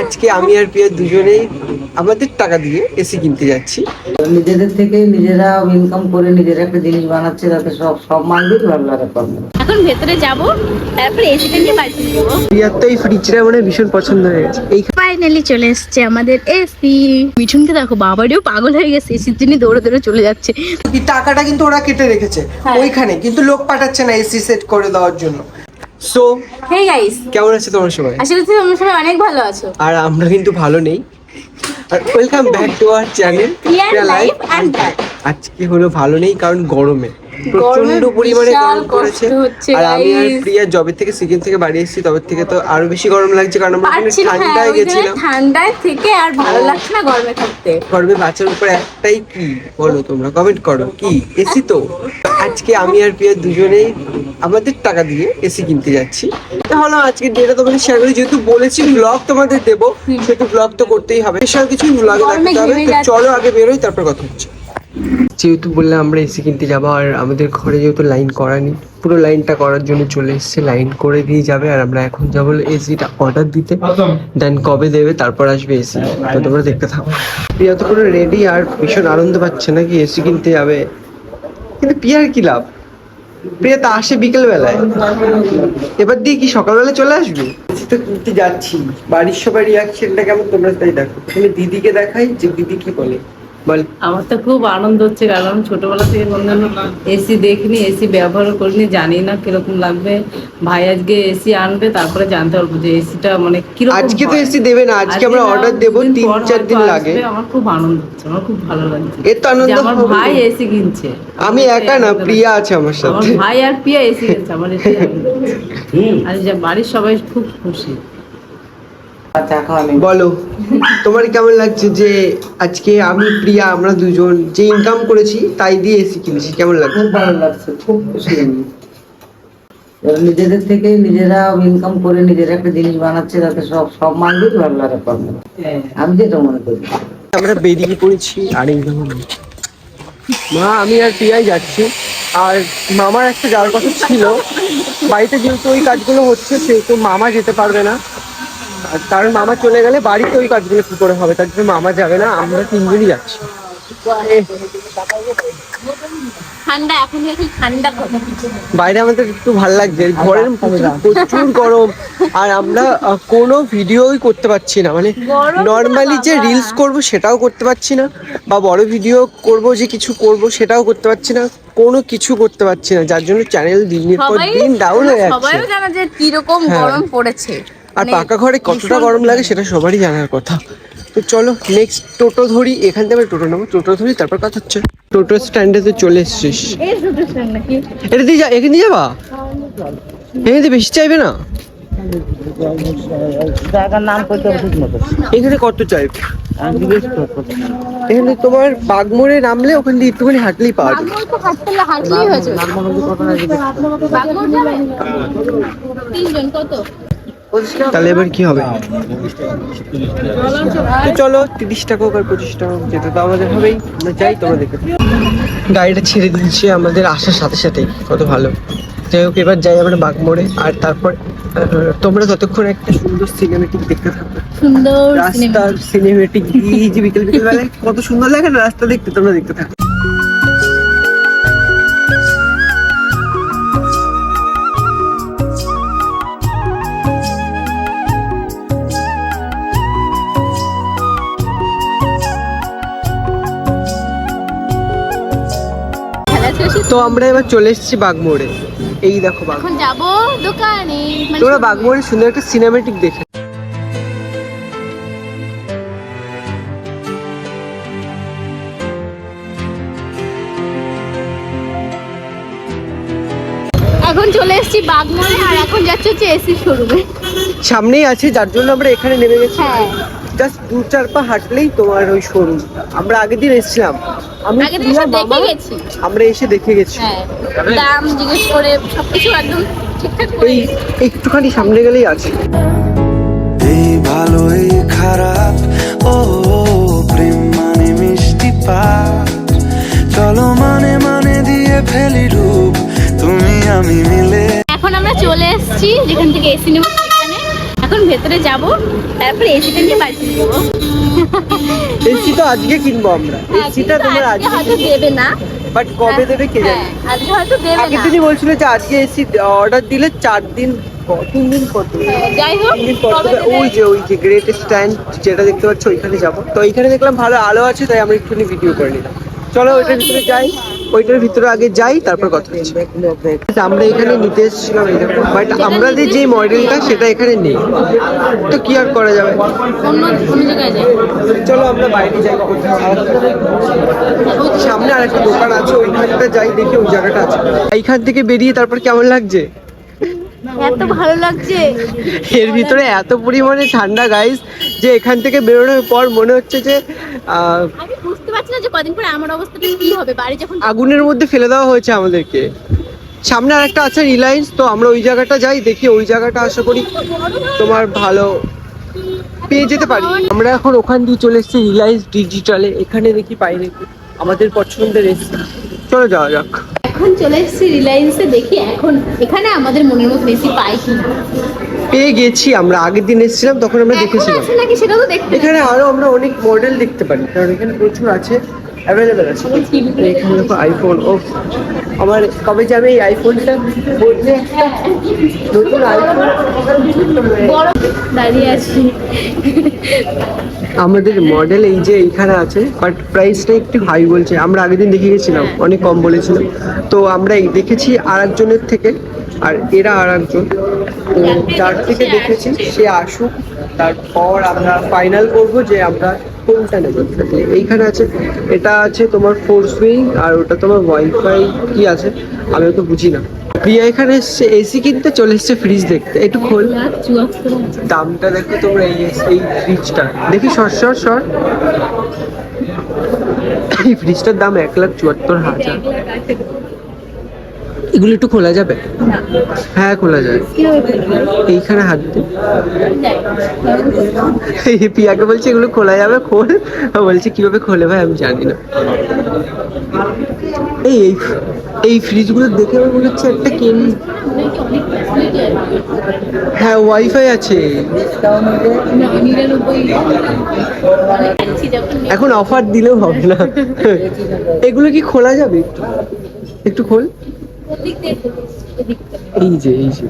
আজকে আমি আর প্রিয়া দুজনেই আমাদের টাকা দিয়ে এসি কিনতে যাচ্ছি। নিজেদের থেকে নিজেরা ইনকাম করে নিজেরা একটা জিনিস বানাচ্ছে যাতে সব সব মানবিক ভালো লাগে এখন ভেতরে যাব তারপরে এসিটা নিয়ে বাড়ি যাব প্রিয়ার তো এই ফ্রিজটা মানে ভীষণ পছন্দ হয়ে গেছে এই ফাইনালি চলে এসছে আমাদের এসি মিঠুনকে দেখো বাবারিও পাগল হয়ে গেছে এসির জন্য দৌড়ে দৌড়ে চলে যাচ্ছে। এই টাকাটা কিন্তু ওরা কেটে রেখেছে হ্যাঁ। ওইখানে। কিন্তু লোক পাঠাচ্ছে না এসি সেট করে দেওয়ার জন্য। সো হে গাইস কেমন আছে তোমার সবাই? আশা করছি তোমরা সবাই অনেক ভালো আছো। আর আমরা কিন্তু ভালো নেই। আর welcome back to our channel Clear life and আজকে হলো ভালো নেই কারণ গরমে। প্রচণ্ড পরিমাণে গরম পড়েছে। আর আমি আর প্রিয়া জবে থেকে সিকিম থেকে বাড়ি এসেছি তবে থেকে তো আরও বেশি গরম লাগছে কারণ আমরা ওখানে হ্যাঁ ঠান্ডায় গেছিলাম। ঠান্ডায় থেকে আর ভালো লাগছে না গরমে থাকতে। গরমে বাচ্চার উপর একটাই কি বলো তোমরা? কমেন্ট করো কি? এসি তো? আজকে আমি আর প্রিয়া দুজনেই আমাদের টাকা দিয়ে এসি কিনতে যাচ্ছি। তাহলে আজকে ডেটা তোমাদের শেয়ার করি যেহেতু বলেছি ব্লগ তোমাদের দেবো সেহেতু ব্লগ তো করতেই হবে। স্পেশাল কিছু ব্লগে দেখাতে হবে। চলো আগে বেরোই তারপর কথা হচ্ছে। যেহেতু বললাম আমরা এসি কিনতে যাব আর আমাদের ঘরে যেহেতু লাইন করা নেই পুরো লাইনটা করার জন্য চলে এসেছে লাইন করে দিয়ে যাবে আর আমরা এখন যাব এসিটা অর্ডার দিতে দেন কবে দেবে তারপর আসবে এসি তো তোমরা দেখতে থাকো। প্রিয়া তো পুরো রেডি আর ভীষণ আনন্দ পাচ্ছে নাকি এসি কিনতে যাবে। কিন্তু প্রিয়ার কি লাভ? প্রিয়া তো আসে বিকেল বেলায় এবার দিয়ে কি সকালবেলা চলে আসবে? এসি তো কিনতে যাচ্ছি বাড়ির সবাই রিয়াকশনটা কেমন তোমরা তাই দেখো। তুমি দিদিকে দেখাই যে দিদি কি বলে। বল। আমার তো খুব আনন্দ হচ্ছে কারণ ছোটবেলা থেকে কোনদিন এসি দেখিনি এসি ব্যবহার করিনি জানি না কীরকম লাগবে। ভাই আজকে এসি আনবে তারপরে জানতে পারব যে এসিটা মানে কীরকম আজকে তো এসি দেবে না আজকে আমরা অর্ডার দেবো তিন চার দিন লাগে। আমার খুব আনন্দ হচ্ছে আমার খুব ভালো লাগছে। এর তো আনন্দ আমার ভাই এসি কিনছে। আমি একা না প্রিয়া আছে আমার আমার সাথে। ভাই আর প্রিয়া এসি কিনছে আমার এসি আর যে বাড়ির সবাই খুব খুশি। বলো তোমার কেমন লাগছে যে আজকে আমি প্রিয়া আমরা দুজন যে ইনকাম করেছি তাই দিয়ে এসি কিনেছি? কেমন লাগছে? খুব ভালো লাগছে খুব খুশি আমি নিজেদের থেকে নিজেরা ইনকাম করে নিজেরা একটা জিনিস বানাচ্ছে যাতে সব সব ভালো লাগে করবে আমি যেটা মনে করি। আমরা বেরিয়ে পড়েছি আর মা। আমি আর প্রিয়াই যাচ্ছি। আর মামার একটা যাওয়ার কথা ছিল। বাড়িতে যেহেতু ওই কাজগুলো হচ্ছে সেহেতু মামা যেতে পারবে না। কারণ মামা চলে গেলে বাড়িতে ওই কাজগুলো কি করে হবে? তার জন্য মামা যাবে না আমরা তিনজনই যাচ্ছি। বাইরে আমাদের একটু ভালো লাগছে। ঘরের প্রচুর গরম। আর আমরা কোনো ভিডিওই করতে পারছি না। মানে নর্মালি যে রিলস করব সেটাও করতে পারছি না বা বড় ভিডিও করব যে কিছু করব সেটাও করতে পারছি না কোনো কিছু করতে পারছি না। যার জন্য চ্যানেল দিনের পর দিন ডাউন হয়ে যাচ্ছে। সবাইও জানা যে কীরকম হ্যাঁ। গরম পড়েছে। আর মানে পাকা ঘরে কতটা গরম লাগে সেটা সবারই জানার কথা। তো চলো নেক্সট টোটো ধরি এখান থেকে টোটো নেব। টোটো ধরি তারপর কথা হচ্ছে। টোটো স্ট্যান্ডে তো চলে এসছিস। এটা দিয়ে যা এখানে দিয়ে যাবা? এখানে দিয়ে বেশি চাইবে না? এখানে কত চাইবে? এখানে তোমার বাগমোড়ে নামলে ওখান দিয়ে একটুখানি হাঁটলেই পাওয়া হাঁটলেই হয়ে যাবে। তাহলে এবার কি হবে? তো চলো তিরিশ টাকা হোক আর পঁচিশ টাকা হোক যেতে তো আমাদের হবেই আমরা যাই তোমরা দেখে গাড়িটা ছেড়ে দিচ্ছে আমাদের আসার সাথে সাথেই কত ভালো। যাই হোক এবার যাই আমরা বাগমোড়ে আর তারপর তোমরা ততক্ষণ একটা সুন্দর সিনেমেটিক দেখতে থাকো সুন্দর রাস্তার সিনেমেটিক বিকেল বিকেল বেলায় কত সুন্দর লাগে না রাস্তা দেখতে তোমরা দেখতে থাকো। তো আমরা এবার চলে এসেছি বাগমোড়ে। এই দেখো এখন যাব দোকানে। মানে তোমরা বাগমোড়ে সুন্দর একটা সিনেমেটিক দেখে এখন চলে এসেছি বাগমোড়ে আর এখন যাচ্ছে হচ্ছে এসি শোরুমে সামনেই আছে যার জন্য আমরা এখানে নেমে গেছি। হ্যাঁ। জাস্ট দু চার পা হাঁটলেই তোমার ওই শোরুম আমরা আগের দিন এসেছিলাম। আমি দেখে গেছি। আমরা এসে দেখে গেছি। হ্যাঁ দাম জিজ্ঞেস করে সবকিছু একদম ঠিকঠাক করে একটুখানি সামনে গেলেই আছে। এই ভালো এই খারাপ ও প্রেম মানে মিষ্টি পাপ চলো মানে মানে দিয়ে ফেলি রূপ তুমি আমি মিলে। এখন আমরা চলে এসেছি যেখান থেকে এসি নেব। সেখানে এখন ভেতরে যাব তারপরে এসিটা নিয়ে বাড়ি যাব। এসি তো আজকে কিনবো আমরা। হ্যাঁ, এসিটা তোমার আজকে আজকে হয়তো দেবে না। বাট কবে দেবে কে জানে? হ্যাঁ আজকে হয়তো দেবে না। দিনই বলছিল যে আজকে এসি অর্ডার দিলে চার দিন পর- তিন দিন পর হ্যাঁ, যাই হোক তিন দিন পর? ওই যে ওই যে গ্রেট স্ট্যান্ড যেটা দেখতে পাচ্ছ ওইখানে যাব। তো ওইখানে দেখলাম ভালো আলো আছে তাই আমরা একটুখানি ভিডিও করে নিলাম। চলো ওইটার ভিতরে যাই। ওইটার ভিতরে আগে যাই তারপর কথা হচ্ছে। আমরা এখানে নিতে এসেছিলাম এরকম বাট আমাদের যে মডেলটা সেটা এখানে নেই। তো কি আর করা যাবে? অন্য অন্য জায়গায় চলো আমরা বাইরে যাই সামনে আর একটা দোকান আছে ওইখানটা যাই দেখি ওই জায়গাটা আছে। এইখান থেকে বেরিয়ে তারপর কেমন লাগছে? এত ভালো লাগছে। এর ভিতরে এত পরিমাণে ঠান্ডা গাইস যে এখান থেকে বেরোনোর পর মনে হচ্ছে যে আমি বুঝতে পারছি না যে কদিন পরে আমার অবস্থাটা কি হবে। বাড়ি যখন আগুনের মধ্যে ফেলে দেওয়া হয়েছে আমাদেরকে। সামনে আর একটা আছে রিলায়েন্স তো আমরা ওই জায়গাটা যাই দেখি ওই জায়গাটা আশা করি তোমার ভালো পেয়ে যেতে পারি। আমরা এখন ওখান দিয়ে চলে এসেছি রিলায়েন্স ডিজিটালে এখানে দেখি পাই নাকি আমাদের পছন্দের এসি চলো যাওয়া যাক। এখন চলে এসেছি রিলায়েন্সে দেখি এখন এখানে আমাদের মনের মতো বেশি পাই কি পেয়ে গেছি আমরা আগের দিন এসেছিলাম তখন আমরা দেখেছিলাম। নাকি দেখতে এখানে আরও আমরা অনেক মডেল দেখতে পারি কারণ এখানে প্রচুর আছে। অ্যাভেলেবেল আছে। এখানে দেখো আইফোন ও আমার কবে যাবে এই আইফোনটা বললে নতুন আইফোন দাঁড়িয়ে আছি। আমাদের মডেল এই যে এইখানে আছে বাট প্রাইসটা একটু হাই বলছে। আমরা আগের দিন দেখে গেছিলাম অনেক কম বলেছিল তো আমরা এই দেখেছি আর একজনের থেকে আর এরা আর একজন তো যার থেকে দেখেছি সে আসুক তারপর আমরা ফাইনাল করব যে আমরা কোনটা নেব? এইখানে আছে, এটা আছে তোমার ফোর সুইং আর ওটা তোমার ওয়াইফাই কি আছে? আমি তো বুঝি না। প্রিয়া এখানে এসছে এসি কিনতে চলে এসছে ফ্রিজ দেখতে। একটু খোল। দামটা দেখো তোমরা, এই এই ফ্রিজটা দেখি, সর সর সর। এই ফ্রিজটার দাম এক লাখ চুয়াত্তর হাজার। এগুলো একটু খোলা যাবে? হ্যাঁ খোলা যায়। এইখানে হাত দে। এই পিয়াকে বলছে এগুলো খোলা যাবে খোল। বলছে কীভাবে খোলে ভাই? আমি জানি না। এই এই এই ফ্রিজগুলো দেখে আমার মনে হচ্ছে একটা কেন হ্যাঁ ওয়াইফাই আছে। এখন অফার দিলেও হবে না। এগুলো কি খোলা যাবে একটু? একটু খোল ওদিক দেখো, ওদিক দেখো। এই যে এই যে।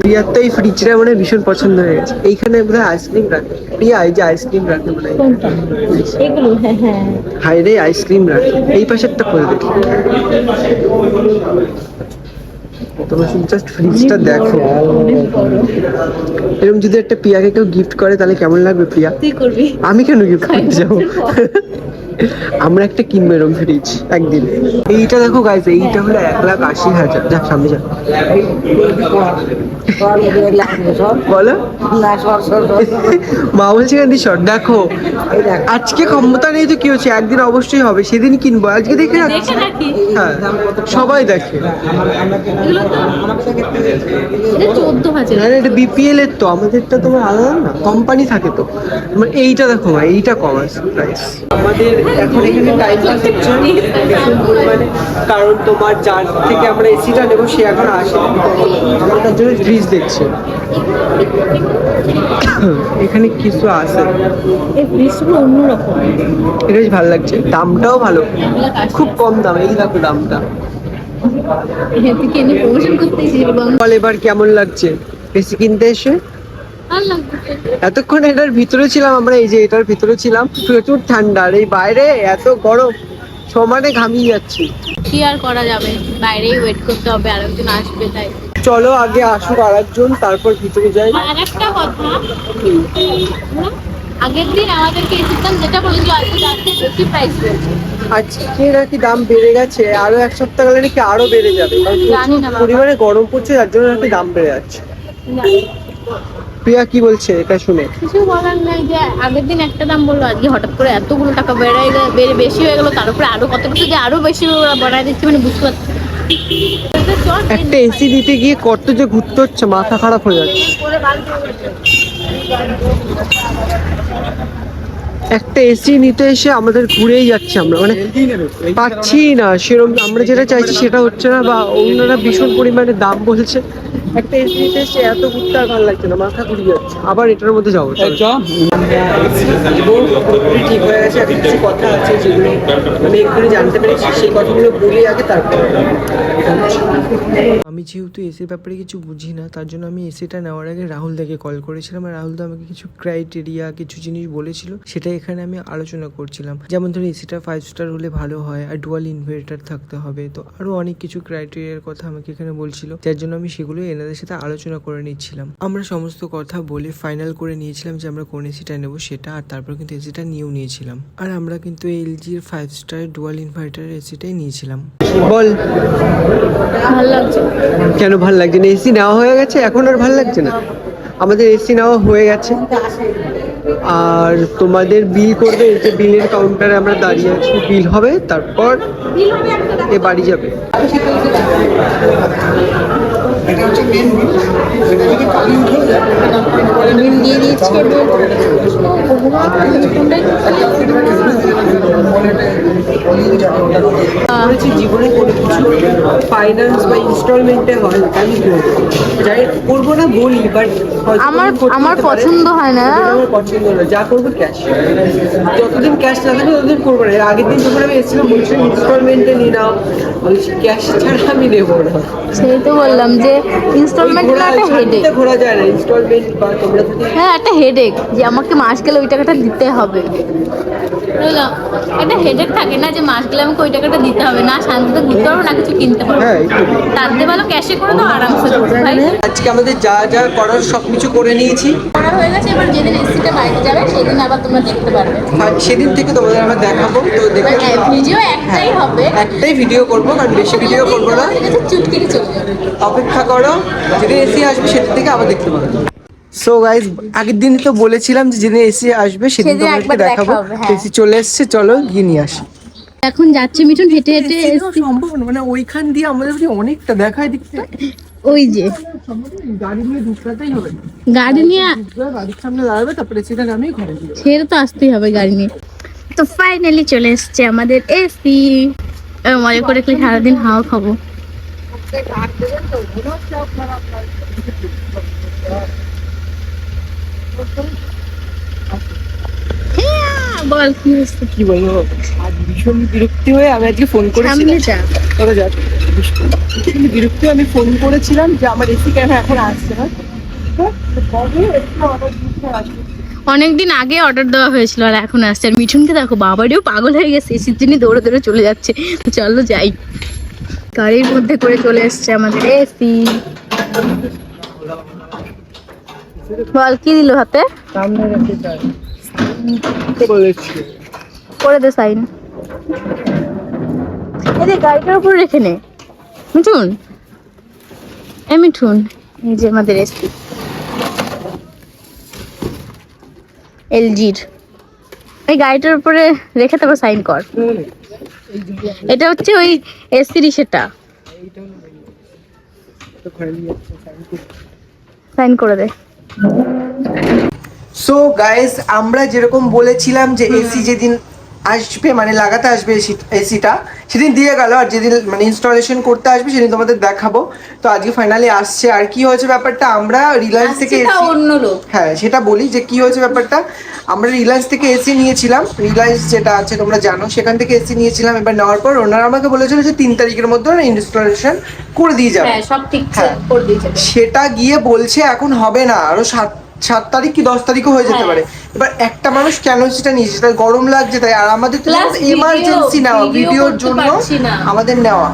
প্রিয়ার তো এই ফ্রিজটা মানে ভীষণ পছন্দ হয়ে গেছে। এইখানে বোধ আইসক্রিম রাখে। প্রিয়া এই যে আইসক্রিম রাখে মানে এগুলো হ্যাঁ হ্যাঁ। হাই রে আইসক্রিম রাখে। এই পাশেরটা খোল দেখি। তোমরা শুধু জাস্ট ফ্রিজটা দেখো। এরকম যদি একটা প্রিয়াকে কেউ গিফট করে তাহলে কেমন লাগবে প্রিয়া? তুই করবি। আমি কেন গিফট করতে যাব? আমরা একটা কিনবো এরকম ফ্রিজ একদিন। এইটা দেখো গাইজ এইটা হলো এক লাখ আশি হাজার। যাক সামনে যাক। বলো। মা বলছে কেন শর্ট দেখো আজকে ক্ষমতা নেই তো কি হচ্ছে? একদিন অবশ্যই হবে সেদিন কিনবো। আজকে দেখে রাখছি হ্যাঁ সবাই দেখে। এটা বিপিএল এর তো আমাদেরটা তোমার আলাদা না? কোম্পানি থাকে তো। মানে এইটা দেখো এইটা কম আছে প্রাইস আমাদের এখন এখানে টাইম পাস হচ্ছে। ভীষণ পরিমাণে। কারণ তোমার যার থেকে আমরা এসিটা নেব সে এখন আসে। আমরা তার জন্য ফ্রিজ দেখছি। এখানে কিছু আছে। এই ফ্রিজগুলো অন্যরকম। এটা বেশ ভালো লাগছে। দামটাও ভালো। খুব কম দাম। এই দেখো দামটা। এবার কেমন লাগছে? এসি কিনতে এসে? এতক্ষণ এটার ভিতরে ছিলাম আমরা এই যে এটার ভিতরে ছিলাম প্রচুর ঠান্ডা আর এই বাইরে এত গরম সমানে ঘামিয়ে যাচ্ছি। কি আর করা যাবে? বাইরেই ওয়েট করতে হবে আরেকজন আসবে তাই। চলো আগে আসুক আর একজন তারপর ভিতরে যাই। আর একটা কথা আগের দিন আমাদেরকে এসির দাম যেটা বলেছিল আজকে তার থেকে বেশি প্রাইস বলছে আজকে নাকি দাম বেড়ে গেছে আরও এক সপ্তাহ গেলে নাকি আরও বেড়ে যাবে কারণ জানি না প্রচুর পরিমাণে গরম পড়ছে যার জন্য নাকি দাম বেড়ে যাচ্ছে। প্রিয়া কি বলছে? এটা শুনে। কিছু বলার নাই যে আগের দিন একটা দাম বলল আজকে হঠাৎ করে এতগুলো টাকা বেড়ে গেল বেড়ে বেশি হয়ে গেলো তার উপরে আরও কত কিছু যে আরও বেশি বাড়ায় দিচ্ছে মানে বুঝতে পারছি একটা এসি দিতে গিয়ে কত যে ঘুরতে হচ্ছে মাথা খারাপ হয়ে যাচ্ছে। একটা এসি নিতে এসে আমাদের ঘুরেই যাচ্ছে আমরা মানে পাচ্ছি না সেরকম আমরা যেটা চাইছি সেটা হচ্ছে না বা অন্যরা ভীষণ পরিমাণে দাম বলছে। একটা এসি সে এত ঘুরতে আর ভালো লাগছে না মাথা ঘুরিয়ে যাচ্ছে। আবার এটার মধ্যে যাব ঠিক হয়ে গেছে এখন কিছু কথা আছে যেগুলো আমি এক্ষুনি জানতে পেরেছি সেই কথাগুলো বলি আগে তারপর। আমি যেহেতু এসির ব্যাপারে কিছু বুঝি না তার জন্য আমি এসিটা নেওয়ার আগে রাহুল দাকে কল করেছিলাম আর রাহুল দা আমাকে কিছু ক্রাইটেরিয়া কিছু জিনিস বলেছিল সেটা এখানে আমি আলোচনা করছিলাম। যেমন ধরো এসিটা ফাইভ স্টার হলে ভালো হয় আর ডুয়াল ইনভার্টার থাকতে হবে তো আরও অনেক কিছু ক্রাইটেরিয়ার কথা আমাকে এখানে বলছিল যার জন্য আমি সেগুলো এনাদের সাথে আলোচনা করে নিচ্ছিলাম। আমরা সমস্ত কথা বলে ফাইনাল করে নিয়েছিলাম যে আমরা কোন এসিটা নেব সেটা আর তারপর কিন্তু এসিটা নিয়েও নিয়েছিলাম। আর আমরা কিন্তু এলজির ফাইভ স্টার ডুয়াল ইনভার্টার এসিটাই নিয়েছিলাম। বল। ভালো লাগছে। কেন ভালো লাগছে না? এসি নেওয়া হয়ে গেছে এখন আর ভালো লাগছে না। আমাদের এসি নেওয়া হয়ে গেছে। আর তোমাদের বিল করবে এই যে বিলের কাউন্টারে আমরা দাঁড়িয়ে আছি বিল হবে তারপর এ বাড়ি যাবে। বিল দিয়ে দিয়েছে করেছি জীবনে কোনো কিছু ফাইন্যান্স বা ইনস্টলমেন্টে হয় আমি যাই করব না বলি বাট আমার আমার পছন্দ হয় না। আমার পছন্দ না যা করব ক্যাশ যতদিন ক্যাশ না থাকবে ততদিন করব না। আগের দিন যখন আমি এসেছিলাম বলছিলাম ইনস্টলমেন্টে নিয়ে নাও। বলছি ক্যাশ ছাড়া আমি নেব না। সেই তো বললাম যে একটা হেডেক ঘোরা যায় না ইনস্টলমেন্ট বা তোমরা যদি হ্যাঁ একটা হেডেক যে আমাকে মাস গেলে ওই টাকাটা দিতে হবে। একটা হেডেক থাকে না যে মাস গেলে আমাকে ওই টাকাটা দিতে হবে। না শান্তিতে ঘুরতে পারব না কিছু কিনতে পারব হ্যাঁ তার দিয়ে ভালো ক্যাশে করে দাও আরামসে আজকে আমাদের যা যা করার সব কিছু করে নিয়েছি। করা হয়ে গেছে এবার যেদিন এসিটা বাইরে যাবে সেদিন আবার তোমরা দেখতে পারবে। আর সেদিন থেকে তোমাদের আমরা দেখাবো তো দেখে ভিডিও একটাই হবে। একটাই ভিডিও করব কারণ বেশি ভিডিও করব না। চুটকিরি চলে যাবে। অপেক্ষা করো যেদিন এসি আসবে সেদিন থেকে আবার দেখতে পারো সো গাইজ আগের দিন তো বলেছিলাম যে যেদিন এসি আসবে সেদিন তোমাদেরকে দেখাবো। দেখা হবে, হ্যাঁ। এসি চলে এসছে চলো গিয়ে নিয়ে আসি। এখন যাচ্ছে মিঠুন হেঁটে হেঁটে সম্ভব না মানে ওইখান দিয়ে আমাদের অনেকটা দেখায় দিচ্ছে ওই যে। গাড়ি নিয়ে ঢুকতেই হবে। গাড়ি নিয়ে ঢুকবে, সামনে দাঁড়াবে তারপরে নামিয়ে ঘরে ছেড়ে তো আসতেই হবে গাড়ি নিয়ে। তো ফাইনালি চলে এসছে আমাদের এসি মজা করে খেলে সারাদিন হাওয়া খাব। হ্যাঁ, বল কি ভীষণ হয়ে আমি আজকে ফোন করেছিলাম ভীষণ বিরক্তি হয়ে আমি ফোন করেছিলাম যে আমার এসি কেন এখন আসছে না? অনেকদিন আগে অর্ডার দেওয়া হয়েছিল আর এখন আসছে আর মিঠুনকে দেখো বাবারিও পাগল হয়ে গেছে এসির জন্য দৌড়ে দৌড়ে চলে যাচ্ছে চলো যাই গাড়ির মধ্যে করে চলে এসছে আমাদের এসি বল কি দিল হাতে? করে দে সাইন। এই যে গাড়িটার উপর রেখে নে। মিঠুন। এ মিঠুন এই যে আমাদের এসি এলজির এই গাড়িটার উপরে রেখে তারপর সাইন কর। এটা হচ্ছে ওই এস সেটা। সাইন করে দে সো গাইস আমরা যেরকম বলেছিলাম যে এসি যেদিন আসবে মানে লাগাতে আসবে এসিটা সেদিন দিয়ে গেল আর যেদিন মানে ইনস্টলেশন করতে আসবে সেদিন তোমাদের দেখাবো। তো আজকে ফাইনালি আসছে। আর কি হয়েছে ব্যাপারটা আমরা রিলায়েন্স থেকে এসি অন্য লোক। হ্যাঁ সেটা বলি যে কি হয়েছে ব্যাপারটা। আমরা রিলায়েন্স থেকে এসি নিয়েছিলাম। রিলায়েন্স যেটা আছে তোমরা জানো সেখান থেকে এসি নিয়েছিলাম। এবার নেওয়ার পর ওনারা আমাকে বলেছিল যে তিন তারিখের মধ্যে ইনস্টলেশন করে দিয়ে যাবে। হ্যাঁ সব ঠিক হ্যাঁ। সেটা গিয়ে বলছে এখন হবে না। আরও সাত সাত তারিখ কি দশ তারিখও হয়ে যেতে হ্যাঁ। পারে। এবার একটা মানুষ কেন সেটা নিয়েছে তার গরম লাগছে তাই। আর আমাদের তো এমার্জেন্সি নেওয়া ভিডিওর জন্য আমাদের নেওয়া।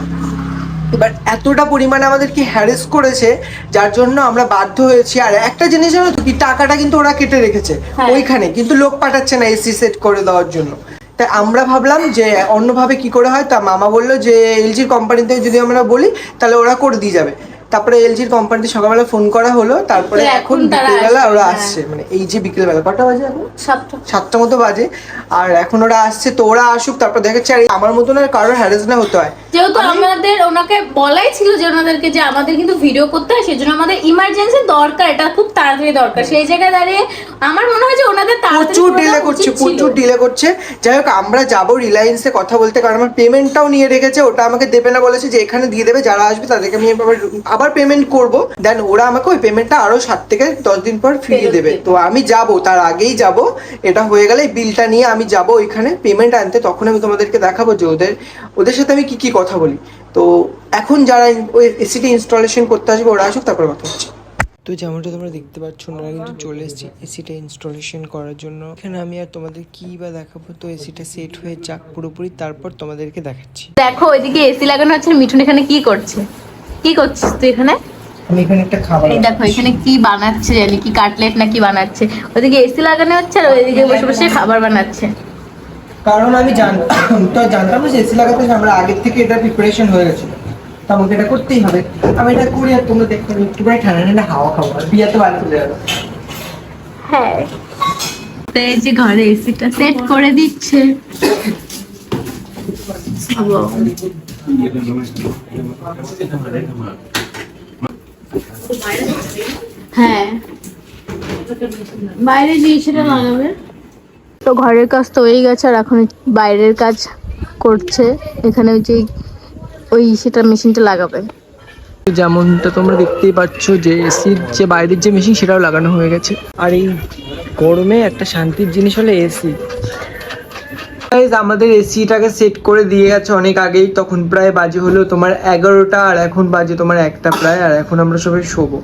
এবার এতটা পরিমাণে আমাদেরকে হ্যারেস করেছে যার জন্য আমরা বাধ্য হয়েছি। আর একটা জিনিস জানো তো কি? টাকাটা কিন্তু ওরা কেটে রেখেছে হ্যাঁ। ওইখানে কিন্তু লোক পাঠাচ্ছে না এসি সেট করে দেওয়ার জন্য। তাই আমরা ভাবলাম যে অন্যভাবে কি করে হয়? তা মামা বলল যে এলজির কোম্পানিতে যদি আমরা বলি তাহলে ওরা করে দিয়ে যাবে। তারপরে এলজির কোম্পানিতে সকালবেলা ফোন করা হলো তারপরে এখন বিকেলবেলা ওরা হ্যাঁ। আসছে মানে এই যে বিকেলবেলা কটা বাজে এখন? সবটা সাতটা মতো বাজে আর এখন ওরা আসছে তো ওরা আসুক তারপর দেখাচ্ছে আর আমার মতন আর কারোর হ্যারেস না হতে হয়। যেহেতু আমাদের ওনাকে বলাই ছিল যে ওনাদেরকে যে আমাদের কিন্তু ভিডিও করতে হয় সেজন্য আমাদের ইমার্জেন্সি দরকার এটা খুব তাড়াতাড়ি দরকার। সেই জায়গায় দাঁড়িয়ে আমার মনে হয় যে ওনাদের প্রচুর ডিলে করছে প্রচুর ডিলে করছে। যাই হোক আমরা যাব রিলায়েন্সে কথা বলতে কারণ আমার পেমেন্টটাও নিয়ে রেখেছে ওটা আমাকে দেবে না বলেছে যে এখানে দিয়ে দেবে যারা আসবে তাদেরকে আমি আবার পেমেন্ট করব দেন ওরা আমাকে ওই পেমেন্টটা আরও সাত থেকে দশ দিন পর ফিরিয়ে দেবে। তো আমি যাব তার আগেই যাব। এটা হয়ে গেলে বিলটা নিয়ে আমি যাব ওইখানে পেমেন্ট আনতে। তখন আমি তোমাদেরকে দেখাবো যে ওদের ওদের সাথে আমি কি কি কথা বলি। তো এখন যারা ওই এসিটি ইনস্টলেশন করতে আসবে ওরা আসুক তারপর কথা হচ্ছে তো যেমনটা তোমরা দেখতে পাচ্ছ ওনারা কিন্তু চলে এসেছি এসিটা ইনস্টলেশন করার জন্য। এখানে আমি আর তোমাদের কি বা দেখাবো তো এসিটা সেট হয়ে যাক পুরোপুরি তারপর তোমাদেরকে দেখাচ্ছি। দেখো ওইদিকে এসি লাগানো আছে মিঠুন এখানে কি করছে? কি করছিস তুই এখানে? আমি এখানে একটা খাবার এই দেখো এখানে কি বানাচ্ছে জানি কি কাটলেট না কি বানাচ্ছে। ওইদিকে এসি লাগানো হচ্ছে আর ওইদিকে বসে বসে খাবার বানাচ্ছে। কারণ আমি জানতাম তো জানতাম যে এসি লাগাতে আমরা আগের থেকে এটা প্রিপারেশন হয়ে গেছিল। তো আমাকে এটা করতেই হবে। আমি এটা করি আর তোমরা ঠান্ডা ঠান্ডা হাওয়া খাব আর বিয়াতে বাড়ি চলে যাবে। হ্যাঁ। তো এই যে ঘরে এসিটা সেট করে দিচ্ছে। হ্যাঁ। বাইরে যে সেটা লাগাবে। তো ঘরের কাজ তো হয়ে গেছে আর এখন বাইরের কাজ করছে। এখানে ওই যে ওই সেটা মেশিনটা লাগাবে। যেমনটা তোমরা দেখতেই পাচ্ছ যে এসির যে বাইরের যে মেশিন সেটাও লাগানো হয়ে গেছে। আর এই গরমে একটা শান্তির জিনিস হলো এসি। গাইজ আমাদের এসিটাকে সেট করে দিয়ে গেছে অনেক আগেই। তখন প্রায় বাজে হলো তোমার এগারোটা, আর এখন বাজে তোমার একটা প্রায়, আর এখন আমরা সবাই শোবো।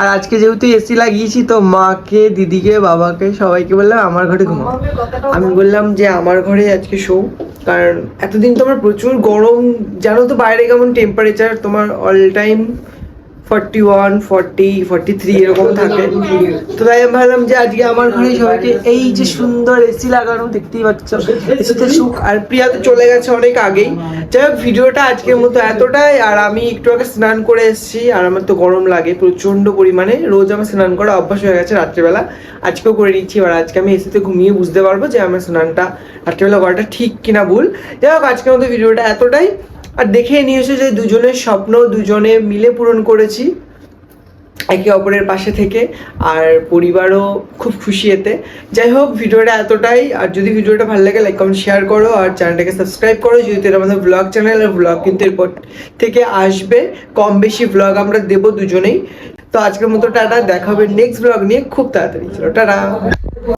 আর আজকে যেহেতু এসি লাগিয়েছি, তো মাকে, দিদিকে, বাবাকে, সবাইকে বললাম আমার ঘরে ঘুমাও। আমি বললাম যে আমার ঘরে আজকে শো, কারণ এতদিন তোমার প্রচুর গরম, জানো তো বাইরে কেমন টেম্পারেচার তোমার all time forty one forty forty three এরকম থাকে। তো তাই আমি ভাবলাম যে আজকে আমার ঘরে সবাইকে এই যে সুন্দর এসি লাগানো দেখতেই পাচ্ছ, এসিতে সুখ। আর প্রিয়া তো চলে গেছে অনেক আগেই। যাই ভিডিওটা আজকের মতো এতটাই। আর আমি একটু আগে স্নান করে এসেছি, আর আমার তো গরম লাগে প্রচণ্ড পরিমাণে। রোজ আমার স্নান করা অভ্যাস হয়ে গেছে রাত্রেবেলা। আজকেও করে নিচ্ছি, এবার আজকে আমি এসিতে ঘুমিয়ে বুঝতে পারব যে আমার স্নানটা রাত্রেবেলা করাটা ঠিক কিনা ভুল। যাই হোক, আজকের মতো ভিডিওটা এতটাই। আর দেখে নিয়েছো যে দুজনের স্বপ্ন দুজনে মিলে পূরণ করেছি একে অপরের পাশে থেকে আর পরিবারও খুব খুশি এতে। যাই হোক, ভিডিওটা এতটাই। আর যদি ভিডিওটা ভালো লাগে লাইক কমেন্ট শেয়ার করো। আর চ্যানেলটাকে সাবস্ক্রাইব করো, যেহেতু এটা আমাদের ব্লগ চ্যানেল আর ব্লগ কিন্তু এরপর থেকে আসবে। কম বেশি ব্লগ আমরা দেবো দুজনেই। তো আজকের মতো টাটা, দেখা হবে নেক্সট ব্লগ নিয়ে খুব তাড়াতাড়ি। চলো, টাটা।